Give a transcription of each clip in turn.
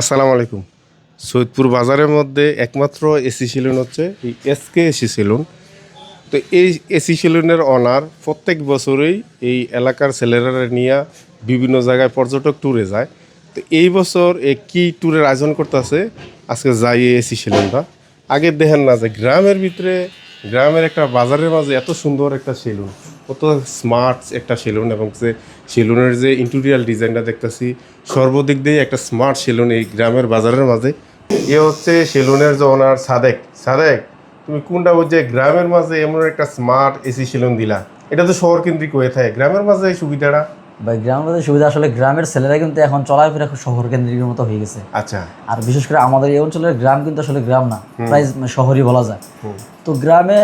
আসসালামু আলাইকুম। সৈয়দপুর বাজারের মধ্যে একমাত্র এসি সেলুন হচ্ছে এই এসকে এসি সেলুন। তো এই এসি সেলুনের অনার প্রত্যেক বছরেই এই এলাকার ছেলেরা নিয়ে বিভিন্ন জায়গায় পর্যটক ট্যুরে যায়। তো এই বছর এ কি ট্যুরের আয়োজন করতেছে? আজকে যাই এই এসি সেলুনটা। আগে দেখেন না যে গ্রামের ভিতরে, গ্রামের একটা বাজারের মাঝে এত সুন্দর একটা সেলুন। কত স্মার্ট একটা সেলুন এবং যে সেলুনের যে ইন্টেরিয়াল ডিজাইনটা দেখতেছি সর্বদিক দিয়ে একটা স্মার্ট সেলুন এই গ্রামের বাজারের মাঝে। এ হচ্ছে সেলুনের যে ওনার সাদেক। সাদেক তুমি কোনটা বলছে? গ্রামের মাঝে এমন একটা স্মার্ট এসি সেলুন দিলা। এটা তো শহর কেন্দ্রিক হয়ে থাকে। গ্রামের মাঝে এই সুবিধাটা? বা গ্রামের মধ্যে সুবিধা আসলে গ্রামের ছেলেরা কিন্তু এখন চলাফেরা খুব শহর কেন্দ্রিকের মতো হয়ে গেছে। আচ্ছা। আর বিশেষ করে আমাদের এই অঞ্চলের গ্রাম কিন্তু আসলে গ্রাম না প্রায় শহরই বলা যায়। তো গ্রামে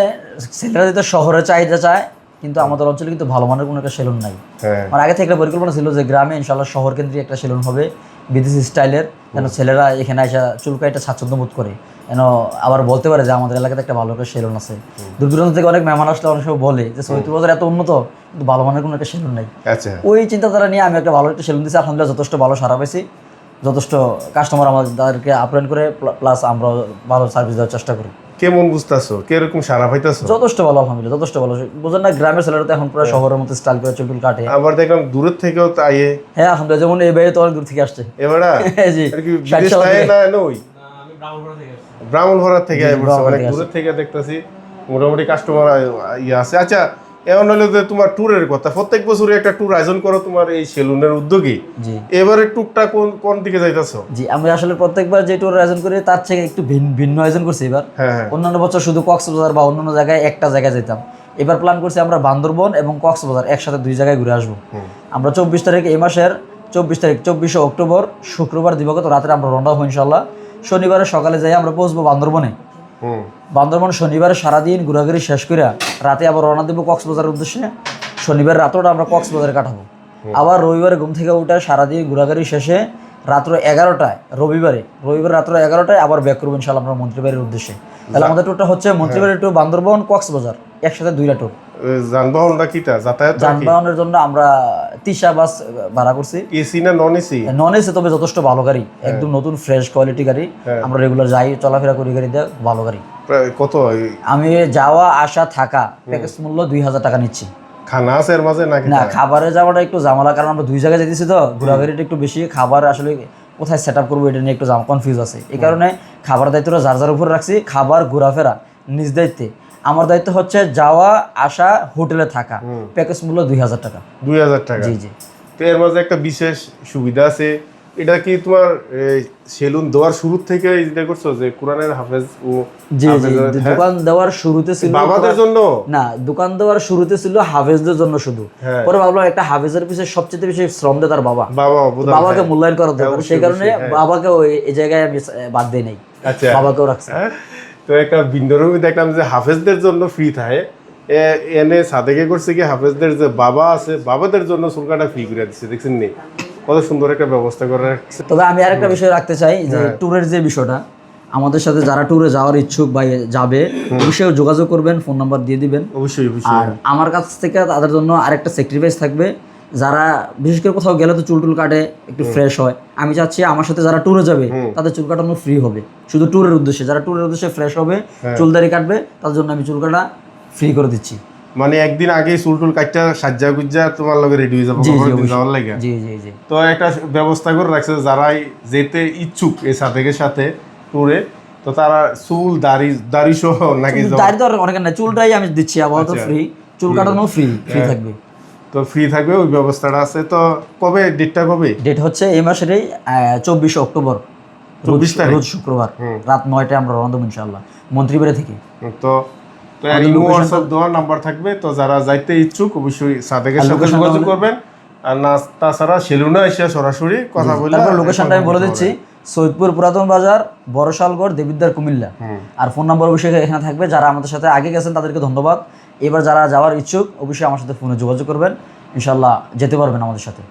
ছেলেরা যদি শহরে চাহিদা চায় কিন্তু আমাদের অঞ্চলে কিন্তু ভালো মানের কোনো একটা সেলুন নাই। হ্যাঁ। আমার আগে থেকে একটা পরিকল্পনা ছিল যে গ্রামে ইনশাল্লাহ শহর কেন্দ্রিক একটা সেলুন হবে বিদেশি স্টাইলের। যেন ছেলেরা এখানে এসে চুলকাইটা স্বাচ্ছন্দ্য বোধ করে। যেন আবার বলতে পারে যে আমাদের এলাকাতে একটা ভালো একটা সেলুন আছে। দূর দূরান্ত থেকে অনেক মেহমান আসলে অনেক সময় বলে যে সৈয়দপুর বাজার এত উন্নত কিন্তু ভালো মানের কোনো একটা সেলুন নাই। আচ্ছা। ওই চিন্তাধারা নিয়ে আমি একটা ভালো একটা সেলুন দিয়েছি আলহামদুলিল্লাহ যথেষ্ট ভালো সারা পেয়েছি যথেষ্ট কাস্টমার আমাদেরকে আপ্যায়ন করে প্লাস আমরা ভালো সার্ভিস দেওয়ার চেষ্টা করি। কেমন বুঝতেছো? কীরকম সারা পাইতেছো? যথেষ্ট ভালো আলহামদুলিল্লাহ যথেষ্ট ভালো। বুঝেন না গ্রামের ছেলেরা তো এখন পুরো শহরের মতো স্টাইল করে চুল টুল কাটে। আবার দেখলাম দূরের থেকেও তাইয়ে হ্যাঁ আলহামদুলিল্লাহ যেমন এই বাইরে তো অনেক দূর থেকে আসছে। এবারা? জি। আর কি বিদেশ তাই থেকে। না নই? ব্রাহ্মণভরা থেকে অনেক থেকে দূরের থেকে দেখতেছি। মোটামুটি কাস্টমার ইয়ে আছে। আচ্ছা এমন হলো যে তোমার ট্যুরের কথা প্রত্যেক বছরই একটা ট্যুর আয়োজন করো তোমার এই সেলুনের উদ্যোগী। জি। এবারে ট্যুরটা কোন কোন দিকে যাইতেছো? জি আমি আসলে প্রত্যেকবার যে ট্যুর আয়োজন করি তার থেকে একটু ভিন্ন- আয়োজন করছি এবার। হ্যাঁ হ্যাঁ। অন্যান্য বছর শুধু কক্সবাজার বা অন্যান্য জায়গায় একটা জায়গায় যেতাম এবার প্ল্যান করছি আমরা বান্দরবন এবং কক্সবাজার একসাথে দুই জায়গায় ঘুরে আসব। আমরা চব্বিশ তারিখ এই মাসের চব্বিশ তারিখ চব্বিশে অক্টোবর শুক্রবার দিবাগত রাতে আমরা রওনা হব ইনশাল্লাহ শনিবারে সকালে যাই আমরা পৌঁছবো বান্দরবনে। বান্দরবন শনিবারে সারাদিন ঘোরাঘুরি শেষ করে রাতে আবার রওনা দেবো কক্সবাজারের উদ্দেশ্যে। শনিবার রাতটা আমরা কক্সবাজারে কাটাবো। আবার রবিবারে ঘুম থেকে উঠে সারাদিন ঘোরাঘুরি শেষে রাত্র এগারোটায় রবিবারে রবিবার রাত্র এগারোটায় আবার ব্যাক করব ইনশাল্লাহ আমরা মন্ত্রীবাড়ির উদ্দেশ্যে। তাহলে আমাদের ট্যুরটা হচ্ছে মন্ত্রীবাড়ি টু বান্দরবন কক্সবাজার একসাথে দুইটা ট্যুর এ, যানবাহনটা কিটা? যাতায়াত যানবাহনের জন্য আমরা তিশা বাস ভাড়া করছি। এসি না নন এসি নন এসি তবে যথেষ্ট ভালো গাড়ি। একদম নতুন ফ্রেশ কোয়ালিটি গাড়ি। আমরা রেগুলার যাই চলাফেরা করি গাড়ি দিয়ে ভালো গাড়ি। কত আমি যাওয়া আসা থাকা প্যাকেজ মূল্য দুই হাজার টাকা নিচ্ছি। খানা আছে এর মাঝে নাকি? না খাবারে যাওয়াটা একটু জামালা কারণ আমরা দুই জায়গায় যেতেছি তো। ঘোরাঘুরিটা একটু বেশি খাবার আসলে কোথায় সেট আপ করব এটা নিয়ে একটু কনফিউজ আছে। এই কারণে খাবার দায়িত্বটা যার যার উপরে রাখছি খাবার ঘোরাফেরা নিজ দায়িত্বে। আমার দায়িত্ব হচ্ছে যাওয়া আসা হোটেলে থাকা। প্যাকেজ মূল্য দুই হাজার টাকা। দুই হাজার টাকা। জি জি। তো এর মাঝে একটা বিশেষ সুবিধা আছে। এটা কি তোমার সেলুন দেওয়ার শুরু থেকে এটা করছ যে কোরআনের হাফেজ ও জি জি। হ্যাঁ? দোকান দেওয়ার শুরুতে ছিল বাবাদের জন্য? না দোকান দেওয়ার শুরুতে ছিল হাফেজদের জন্য শুধু। হ্যাঁ। পরে ভাবলাম একটা হাফেজের পিছনে সবচেয়ে বেশি শ্রম দেয় তার বাবা। বাবা বাবাকে মূল্যায়ন করা দরকার। সেই কারণে হ্যাঁ। বাবাকে ওই এই জায়গায় আমি বাদ দেই নাই। আচ্ছা। বাবাকেও রাখছি। হ্যাঁ? তো একটা বিন্দরমি দেখলাম যে হাফেজদের জন্য ফ্রি থাকে। এনে সাদেকে করছে কি হাফেজদের যে বাবা আছে বাবাদের জন্য চুলকাটা ফ্রি করে দিচ্ছে দেখছেন নি? কত সুন্দর একটা ব্যবস্থা করে রাখছে তবে আমি আরেকটা বিষয় রাখতে চাই যে হ্যাঁ। ট্যুরের যে বিষয়টা আমাদের সাথে যারা ট্যুরে যাওয়ার ইচ্ছুক বা যাবে অবশ্যই যোগাযোগ করবেন ফোন নাম্বার দিয়ে দিবেন। অবশ্যই অবশ্যই। আর আমার কাছ থেকে তাদের জন্য আরেকটা স্যাক্রিফাইস থাকবে যারা বিশেষ করে কোথাও গেলে তো চুল টুল কাটে একটু ফ্রেশ হয়। আমি চাচ্ছি আমার সাথে যারা ট্যুরে যাবে তাদের চুল কাটানো ফ্রি হবে। শুধু ট্যুরের উদ্দেশ্যে যারা ট্যুরের উদ্দেশ্যে ফ্রেশ হবে হ্যাঁ। চুলদারি কাটবে তার জন্য আমি চুল কাটা ফ্রি করে দিচ্ছি। মানে একদিন আগে চুল টুল কাটটা সাজ্জা গুজ্জা তোমার লগে রেডি হয়ে যাব। যাওয়ার লাগে? জি জি জি। তো একটা ব্যবস্থা করে রাখছে যারাই যেতে ইচ্ছুক এই সাদেকের সাথে ট্যুরে তো তারা চুল দাড়ি দাড়ি সহ নাকি দাড়ি তো অনেক না চুলটাই আমি দিচ্ছি আপাতত আচ্ছা। ফ্রি চুল কাটানো ফ্রি ফ্রি থাকবে। তো ফ্রি থাকবে ওই ব্যবস্থাটা আছে। তো কবে ডেটটা কবে? ডেট হচ্ছে এই মাসেরই চব্বিশে অক্টোবর। 24 তারিখ? রোজ শুক্রবার। রাত নয়টায় আমরা রওনা দেবো ইনশাল্লাহ মন্ত্রীবাড়ি থেকে। তো তো ইমো হোয়াটসঅ্যাপ দেওয়ার নাম্বার থাকবে তো যারা যাইতে ইচ্ছুক অবশ্যই সাদেকের সাথে location যোগাযোগ করবেন। আর না তাছাড়া সেলুনে এসে সরাসরি কথা বলে লোকেশনটা আমি বলে দিচ্ছি। সৈয়দপুর পুরাতন বাজার বড়শালগড় দেবিদ্বার কুমিল্লা। আর ফোন নাম্বার অবশ্যই এখানে থাকবে। যারা আমাদের সাথে আগে গেছেন তাদেরকে ধন্যবাদ। এবার যারা যাওয়ার ইচ্ছুক অবশ্যই আমার সাথে ফোনে যোগাযোগ করবেন। ইনশাল্লাহ যেতে পারবেন আমাদের সাথে।